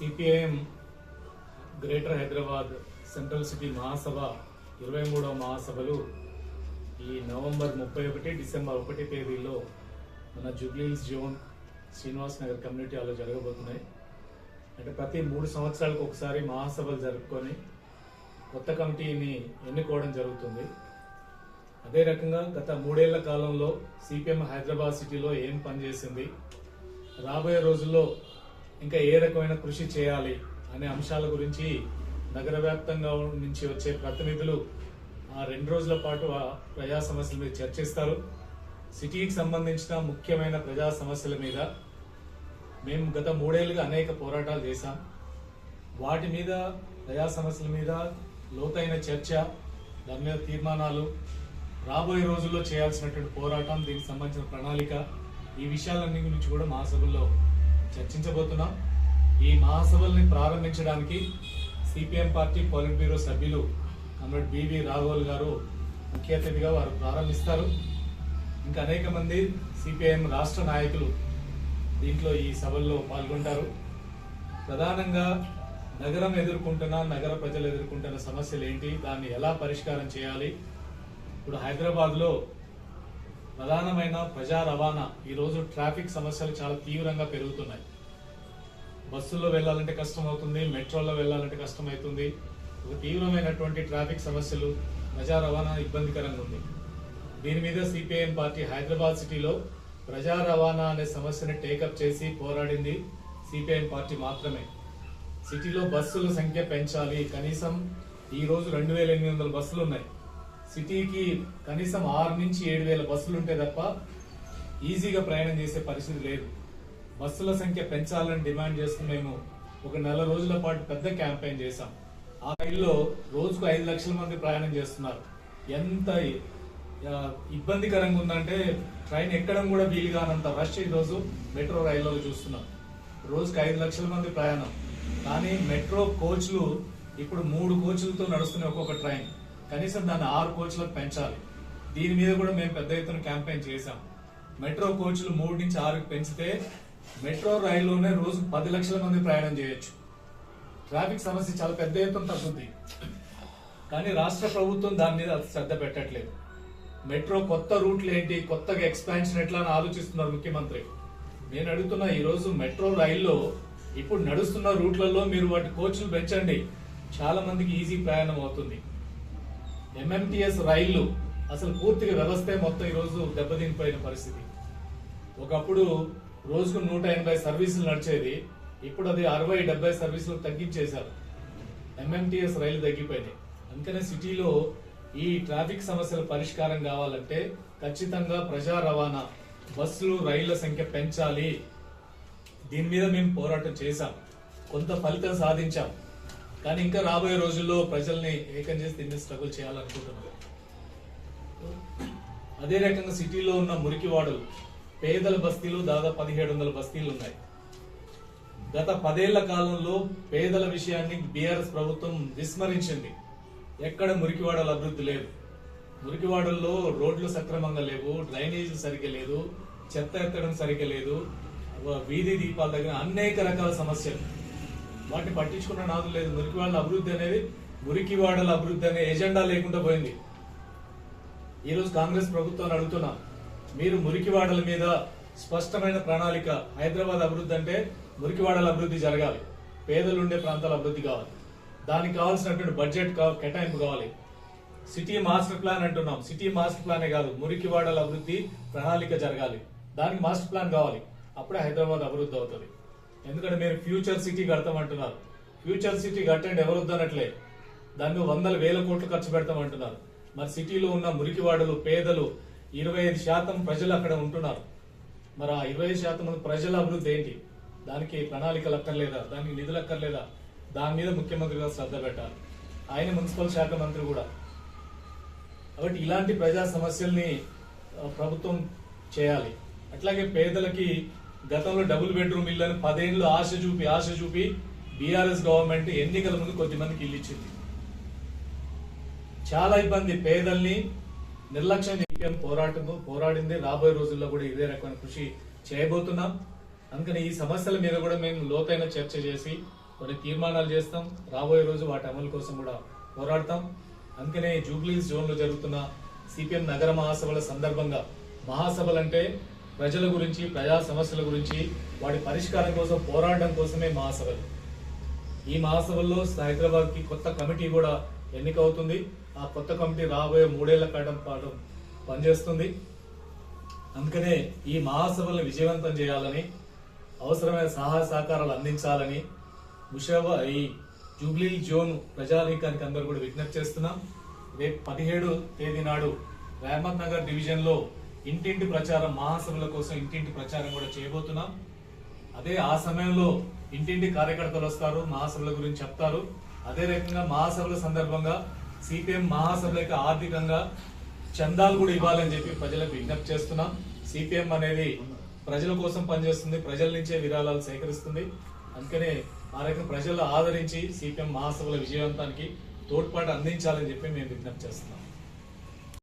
CPIM greater Hyderabad central city మహాసభ ఇరవై మూడవ మహాసభలు ఈ నవంబర్ ముప్పై ఒకటి డిసెంబర్ ఒకటి తేదీలో మన జూబ్లీస్ జోన్ శ్రీనివాస్ నగర్ కమ్యూనిటీ హాల్లో జరగబోతున్నాయి. అంటే ప్రతి మూడు సంవత్సరాలకు ఒకసారి మహాసభలు జరుపుకొని కొత్త కమిటీని ఎన్నుకోవడం జరుగుతుంది. అదే రకంగా గత మూడేళ్ళ కాలంలో సిపిఎం హైదరాబాద్ సిటీలో ఏం పనిచేసింది? రాబోయే రోజుల్లో ఇంకా ఏ రకమైన కృషి చేయాలి అనే అంశాల గురించి నగర వ్యాప్తంగా నుంచి వచ్చే ప్రతినిధులు ఆ రెండు రోజుల పాటు ఆ ప్రజా సమస్యల మీద చర్చిస్తారు. సిటీకి సంబంధించిన ముఖ్యమైన ప్రజా సమస్యల మీద మేము గత మూడేళ్ళుగా అనేక పోరాటాలు చేశాం. వాటి మీద ప్రజా సమస్యల మీద లోతైన చర్చ దాని మీద తీర్మానాలు రాబోయే రోజుల్లో చేయాల్సినటువంటి పోరాటం దీనికి సంబంధించిన ప్రణాళిక ఈ విషయాలన్నీ గురించి కూడా మా సభల్లో చర్చించబోతున్నాం. ఈ మహాసభల్ని ప్రారంభించడానికి సిపిఎం పార్టీ పోలిట్ బ్యూరో సభ్యులు కమ్రేడ్ బివి రాఘవల్ గారు ముఖ్య అతిథిగా వారు ప్రారంభిస్తారు. ఇంకా అనేక మంది సిపిఐఎం రాష్ట్ర నాయకులు దీంట్లో ఈ సభల్లో పాల్గొంటారు. ప్రధానంగా నగరం ఎదుర్కొంటున్న నగర ప్రజలు ఎదుర్కొంటున్న సమస్యలు ఏంటి? దాన్ని ఎలా పరిష్కారం చేయాలి? ఇప్పుడు హైదరాబాద్లో ప్రధానమైన ప్రజా రవాణా. ఈరోజు ట్రాఫిక్ సమస్యలు చాలా తీవ్రంగా పెరుగుతున్నాయి. బస్సుల్లో వెళ్ళాలంటే కష్టం అవుతుంది మెట్రోలో వెళ్ళాలంటే కష్టం అవుతుంది ఒక తీవ్రమైనటువంటి ట్రాఫిక్ సమస్యలు ప్రజా రవాణా ఇబ్బందికరంగా ఉంది. దీని మీద సిపిఐఎం పార్టీ హైదరాబాద్ సిటీలో ప్రజా రవాణా అనే సమస్యని టేకప్ చేసి పోరాడింది సిపిఐఎం పార్టీ మాత్రమే. సిటీలో బస్సుల సంఖ్య పెంచాలి. కనీసం ఈరోజు రెండు వేల ఎనిమిది వందల బస్సులు ఉన్నాయి. సిటీకి కనీసం ఆరు నుంచి ఏడు వేల బస్సులు ఉంటే తప్ప ఈజీగా ప్రయాణం చేసే పరిస్థితి లేదు. బస్సుల సంఖ్య పెంచాలని డిమాండ్ చేస్తూ మేము ఒక నెల రోజుల పాటు పెద్ద క్యాంపెయిన్ చేశాం. ఆ రైల్లో రోజుకు ఐదు లక్షల మంది ప్రయాణం చేస్తున్నారు. ఎంత ఇబ్బందికరంగా ఉందంటే ట్రైన్ ఎక్కడం కూడా వీలు కానంత రష్ ఈరోజు మెట్రో రైల్లో చూస్తున్నాం. రోజుకు ఐదు లక్షల మంది ప్రయాణం. కానీ మెట్రో కోచ్లు ఇప్పుడు మూడు కోచ్లతో నడుస్తున్నాయి ఒక్కొక్క ట్రైన్. కనీసం దాన్ని ఆరు కోచ్లకు పెంచాలి. దీని మీద కూడా మేము పెద్ద ఎత్తున క్యాంపెయిన్ చేశాం. మెట్రో కోచ్లు మూడు నుంచి ఆరుకు పెంచితే మెట్రో రైల్లోనే రోజు పది లక్షల మంది ప్రయాణం చేయొచ్చు. ట్రాఫిక్ సమస్య చాలా పెద్ద ఎత్తున తగ్గుద్ది. కానీ రాష్ట్ర ప్రభుత్వం దాని మీద శ్రద్ధ పెట్టట్లేదు. మెట్రో కొత్త రూట్లు ఏంటి కొత్తగా ఎక్స్పాన్షన్ ఎట్లా అని ఆలోచిస్తున్నారు ముఖ్యమంత్రి. నేను అడుగుతున్నా ఈరోజు మెట్రో రైల్లో ఇప్పుడు నడుస్తున్న రూట్లలో మీరు వాటి కోచ్లు పెంచండి. చాలా మందికి ఈజీ ప్రయాణం అవుతుంది. ఎంఎంటిఎస్ రైళ్ళు అసలు పూర్తిగా వ్యవస్థే మొత్తం ఈరోజు దెబ్బతినిపోయిన పరిస్థితి. ఒకప్పుడు రోజుకు నూట ఎనభై సర్వీసులు నడిచేది ఇప్పుడు అది అరవై డెబ్బై సర్వీసులు తగ్గించేశారు. ఎంఎంటిఎస్ రైలు తగ్గిపోయినాయి. అందుకనే సిటీలో ఈ ట్రాఫిక్ సమస్యల పరిష్కారం కావాలంటే ఖచ్చితంగా ప్రజా రవాణా బస్సులు రైళ్ళ సంఖ్య పెంచాలి. దీని మీద మేము పోరాటం చేశాం. కొంత ఫలితం సాధించాం. కానీ ఇంకా రాబోయే రోజుల్లో ప్రజల్ని ఏకం చేసి దీన్ని స్ట్రగుల్ చేయాలనుకుంటున్నారు. అదే రకంగా సిటీలో ఉన్న మురికివాడలు పేదల బస్తీలు దాదాపు పదిహేడు వందల బస్తీలు ఉన్నాయి. గత పదేళ్ళ కాలంలో పేదల విషయాన్ని బీఆర్ఎస్ ప్రభుత్వం విస్మరించింది. ఎక్కడ మురికివాడల అభివృద్ధి లేదు. మురికివాడల్లో రోడ్లు సక్రమంగా లేవు డ్రైనేజీ సరిగ్గా లేదు చెత్త ఎత్తడం సరిగ్గా లేదు వీధి దీపాల దగ్గర అనేక రకాల సమస్యలు. వాటిని పట్టించుకున్న నాదు లేదు. మురికివాడల అభివృద్ధి అనేది మురికివాడల అభివృద్ధి అనే ఎజెండా లేకుండా పోయింది. ఈరోజు కాంగ్రెస్ ప్రభుత్వాన్ని అడుగుతున్నాం మీరు మురికివాడల మీద స్పష్టమైన ప్రణాళిక హైదరాబాద్ అభివృద్ధి అంటే మురికివాడల అభివృద్ధి జరగాలి. పేదలు ఉండే ప్రాంతాల అభివృద్ధి కావాలి. దానికి కావాల్సినటువంటి బడ్జెట్ కా- కేటాయింపు కావాలి. సిటీ మాస్టర్ ప్లాన్ అంటున్నాం. సిటీ మాస్టర్ ప్లానే కాదు. మురికివాడల అభివృద్ధి ప్రణాళిక జరగాలి. దానికి మాస్టర్ ప్లాన్ కావాలి. అప్పుడే హైదరాబాద్ అభివృద్ధి అవుతుంది. ఎందుకంటే మీరు ఫ్యూచర్ సిటీ కడతామంటున్నారు. ఫ్యూచర్ సిటీ కట్టండి ఎవరు వద్దనట్లే. దాని మీద వందల వేల కోట్లు ఖర్చు పెడతామంటున్నారు. మరి సిటీలో ఉన్న మురికివాడలు పేదలు ఇరవై ఐదు శాతం ప్రజలు అక్కడ ఉంటున్నారు. మరి ఆ ఇరవై ఐదు శాతం ప్రజల అభివృద్ధి ఏంటి? దానికి ప్రణాళికలు అక్కర్లేదా దానికి నిధులు అక్కర్లేదా దాని మీద ముఖ్యమంత్రి గారు శ్రద్ధ పెట్టాలి. ఆయన మున్సిపల్ శాఖ మంత్రి కూడా. కాబట్టి ఇలాంటి ప్రజా సమస్యల్ని ప్రభుత్వం చేయాలి. అట్లాగే పేదలకి గతంలో డబుల్ బెడ్రూమ్ ఇల్లు అని పదేళ్ళు ఆశ చూపి ఆశ చూపి బీఆర్ఎస్ గవర్నమెంట్ ఎన్నికల ముందు కొద్దిమందికి ఇల్లు ఇచ్చింది. చాలా ఇబ్బంది. పేదల్ని నిర్లక్ష్యం చేయడం పోరాటం పోరాడింది రాబోయే రోజుల్లో కూడా ఇదే రకమైన కృషి చేయబోతున్నాం. అందుకని ఈ సమస్యల మీద కూడా మేము లోతైన చర్చ చేసి కొన్ని తీర్మానాలు చేస్తాం. రాబోయే రోజు వాటి అమలు కోసం కూడా పోరాడతాం. అందుకనే జూబ్లీస్ జోన్లో జరుగుతున్న సిపిఎం నగర మహాసభల సందర్భంగా మహాసభలంటే ప్రజల గురించి ప్రజా సమస్యల గురించి వాటి పరిష్కారం కోసం పోరాడడం కోసమే మహాసభలు. ఈ మహాసభల్లో హైదరాబాద్కి కొత్త కమిటీ కూడా ఎన్నికవుతుంది. ఆ కొత్త కమిటీ రాబోయే మూడేళ్ళ కాలం పాటు పనిచేస్తుంది. అందుకనే ఈ మహాసభలను విజయవంతం చేయాలని అవసరమైన సహాయ సహకారాలు అందించాలని ముషాబా ఈ జూబ్లీ జోన్ ప్రజానీకానికి అందరూ కూడా విజ్ఞప్తి చేస్తున్నాం. రేపు పదిహేడు తేదీ నాడు రహమత్ నగర్ డివిజన్లో ఇంటింటి ప్రచారం మహాసభల కోసం ఇంటింటి ప్రచారం కూడా చేయబోతున్నాం. అదే ఆ సమయంలో ఇంటింటి కార్యకర్తలు వస్తారు మహాసభల గురించి చెప్తారు. అదే రకంగా మహాసభల సందర్భంగా సిపిఎం మహాసభలకు ఆర్థికంగా చందాలు కూడా ఇవ్వాలని చెప్పి ప్రజలకు విజ్ఞప్తి చేస్తున్నాం. సిపిఎం అనేది ప్రజల కోసం పనిచేస్తుంది ప్రజల నుంచే విరాళాలు సేకరిస్తుంది. అందుకనే ఆ రకంగా ప్రజలు ఆదరించి సిపిఎం మహాసభల విజయవంతానికి తోడ్పాటు అందించాలని చెప్పి మేము విజ్ఞప్తి చేస్తున్నాం.